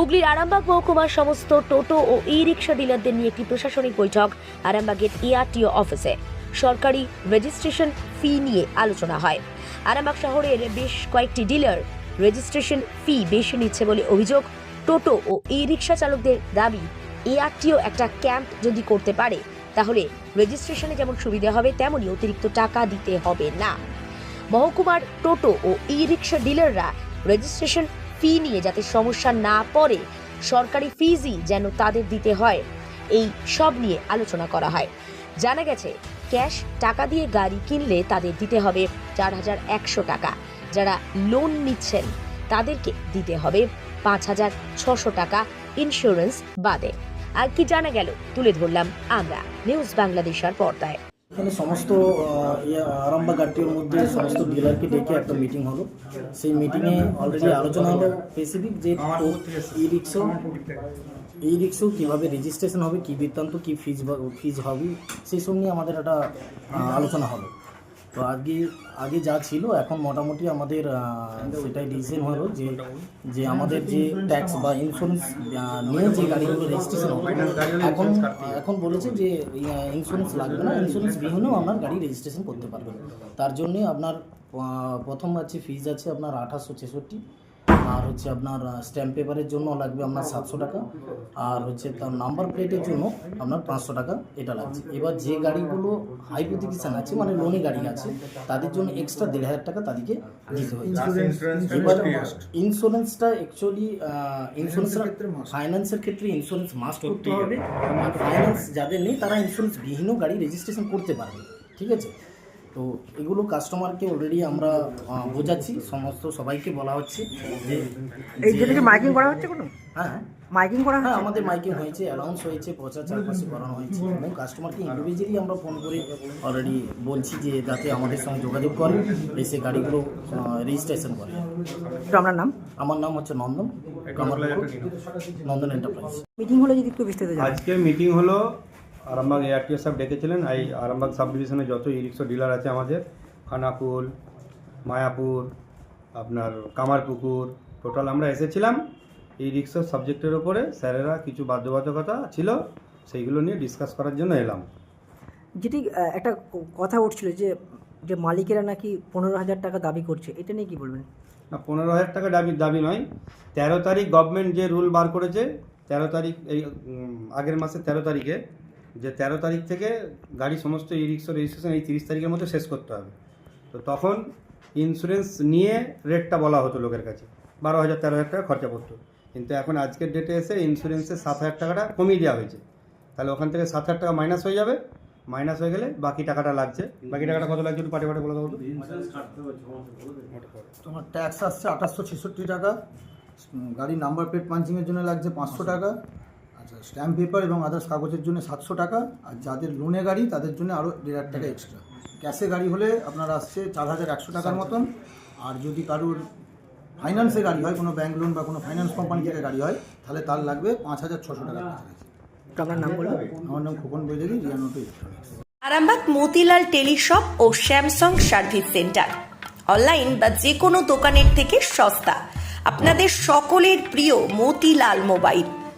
হুগলির আরামবাগ মহকুমার সমস্ত টোটো ও ই রিক্সা ডিলারদের নিয়ে একটি প্রশাসনিক বৈঠক আরামবাগের ইআরটিও অফিসে। সরকারি রেজিস্ট্রেশন ফি নিয়ে আলোচনা হয়। আরামবাগ শহরের বেশ কয়েকটি ডিলার রেজিস্ট্রেশন ফি বেশি নিচ্ছে বলে অভিযোগ। টোটো ও ই রিক্সা চালকদের দাবি, এআরটিও একটা ক্যাম্প যদি করতে পারে, তাহলে রেজিস্ট্রেশনে যেমন সুবিধা হবে তেমনই অতিরিক্ত টাকা দিতে হবে না। মহকুমার টোটো ও ই রিক্সা ডিলাররা রেজিস্ট্রেশন ফি নিয়ে যাতে সমস্যা না পড়ে, সরকারি ফিজই যেন তাদের দিতে হয়। এই সব নিয়ে আলোচনা করা হয়। জানা গেছে, ক্যাশ টাকা দিয়ে গাড়ি কিনলে তাদের দিতে হবে চার হাজার একশো টাকা। যারা লোন নিচ্ছেন, তাদেরকে দিতে হবে পাঁচ হাজার ছশো টাকা ইন্স্যুরেন্স বাদে। আর কি জানা গেল, তুলে ধরলাম আমরা। নিউজ বাংলাদেশের পর্দায়। এখানে সমস্ত আহ, গাড়িটির আরামবাগ আরটিওর মধ্যে সমস্ত ডিলারকে ডেকে একটা মিটিং হলো। সেই মিটিংয়ে অলরেডি আলোচনা হলো স্পেসিফিক যে ই রিক্সো ই রিক্সো কীভাবে রেজিস্ট্রেশন হবে কী বৃত্তান্ত কী ফিজ ফিজ হবে সেই সব নিয়ে আমাদের একটা আলোচনা হলো। তো আগে আগে যা ছিল, এখন মোটামুটি আমাদের সেটাই ডিসিশন হলো যে যে আমাদের যে ট্যাক্স বা ইন্স্যুরেন্স নিয়ে যে গাড়িগুলো রেজিস্ট্রেশন হবে, এখন এখন বলেছে যে ইন্স্যুরেন্স লাগবে না ইন্স্যুরেন্স বিহীনও আপনার গাড়ি রেজিস্ট্রেশন করতে পারবেন। তার জন্যে আপনার প্রথম আছে ফিজ আছে আপনার আঠাশশো ছেষট্টি আর হচ্ছে আপনার স্ট্যাম্প পেপারের জন্য লাগবে আপনার সাতশো টাকা। আর হচ্ছে তার নাম্বার প্লেটের জন্য আপনার পাঁচশো টাকা এটা লাগছে। এবার যে গাড়িগুলো হাই হাইপোথিকেশন আছে মানে লোনে গাড়ি আছে তাদের জন্য এক্সট্রা দেড় হাজার টাকা তাদেরকে দিতে হয়েছে। এবার ইন্স্যুরেন্সটা অ্যাকচুয়ালি ইন্স্যুরেন্সের ফাইন্যান্সের ক্ষেত্রে ইন্স্যুরেন্স মাস্ট করতে হবে। আর ফাইন্যান্স যাদের নেই তারা ইন্স্যুরেন্স বিহীনও গাড়ি রেজিস্ট্রেশন করতে পারবে। ঠিক আছে? তো এগুলো কাস্টমারকে অলরেডি আমরা বোঝাচ্ছি সমস্ত সবাইকে বলা হচ্ছে যে এই যে- থেকে মাইকিং করা হচ্ছে কোনো? হ্যাঁ মাইকিং করা হ্যাঁ আমাদের মাইকিং হয়েছে অ্যালাউন্স হয়েছে প্রচার চারপাশে করানো হয়েছে এবং কাস্টমারকে ইন্ডিভিজুয়ালি আমরা ফোন করে অলরেডি বলছি যে যাতে আমাদের সঙ্গে যোগাযোগ করে এসে গাড়িগুলো রেজিস্ট্রেশন করে। তো আপনার নাম? আমার নাম হচ্ছে নন্দন। নন্দন এন্টারপ্রাইজ মিটিং হলে যদি একটু বিস্তারিত আজকে মিটিং হলো আরামবাগ এআরটিও সাহেব ডেকেছিলেন। এই আরামবাগ সাব ডিভিশনে যত ই রিক্সা ডিলার আছে আমাদের খানাকুল মায়াপুর আপনার কামারপুকুর টোটাল আমরা এসেছিলাম। এই রিক্সার সাবজেক্টের ওপরে স্যারেরা কিছু বাধ্যবাধকতা ছিল সেইগুলো নিয়ে ডিসকাস করার জন্য এলাম। যেটি একটা কথা উঠছিল যে যে মালিকেরা নাকি পনেরো হাজার টাকা দাবি করছে এটা নিয়ে কি বলবেন? না পনেরো হাজার টাকা দাবি দাবি নয়। তেরো তারিখ গভর্নমেন্ট যে রুল বার করেছে তেরো তারিখ এই আগের মাসের তেরো তারিখে যে তেরো তারিখ থেকে গাড়ি সমস্ত ই রিক্সা রেজিস্ট্রেশন এই তিরিশ তারিখের মধ্যে শেষ করতে হবে। তো তখন ইন্স্যুরেন্স নিয়ে রেটটা বলা হতো লোকের কাছে। বারো হাজার তেরো হাজার টাকা খরচা পড়তো। কিন্তু এখন আজকের ডেটে এসে ইন্স্যুরেন্সের সাত হাজার টাকাটা কমিয়ে দেওয়া হয়েছে। তাহলে ওখান থেকে সাত হাজার টাকা মাইনাস হয়ে যাবে। মাইনাস হয়ে গেলে বাকি টাকাটা লাগছে। বাকি টাকাটা কত লাগছে একটু পাটে পাটে বলে দেবো। তোমার ট্যাক্স আসছে আঠাশশো ছেষট্টি টাকা। গাড়ির নাম্বার প্লেট পাঞ্চিংয়ের জন্য লাগছে পাঁচশো টাকা। আচ্ছা স্ট্যাম্প পেপার এবং আদার্স কাগজের জন্য সাতশো টাকা আর যাদের লোনে গাড়ি তাদের জন্য আরও দেড় হাজার টাকা এক্সট্রা ক্যাশে গাড়ি হলে আপনার আসছে চার হাজার একশো টাকার মতন। আর যদি কারোর ফাইন্যান্সে গাড়ি হয় কোনো ব্যাংক লোন বা কোনো ফাইন্যান্স কোম্পানি থেকে গাড়ি হয় তাহলে তার লাগবে পাঁচ হাজার ছশো টাকার কাছাকাছি। আপনার নাম বলুন। আমার নাম খোকন বৈদেবী রিয়ানোটো ইলেকট্রনিক্স আরামবাগ মতিলাল টেলিশপ ও স্যামসাং সার্ভিস সেন্টার। অনলাইন বা যে কোনো দোকানের থেকে সস্তা। আপনাদের সকলের প্রিয় মতিলাল মোবাইল।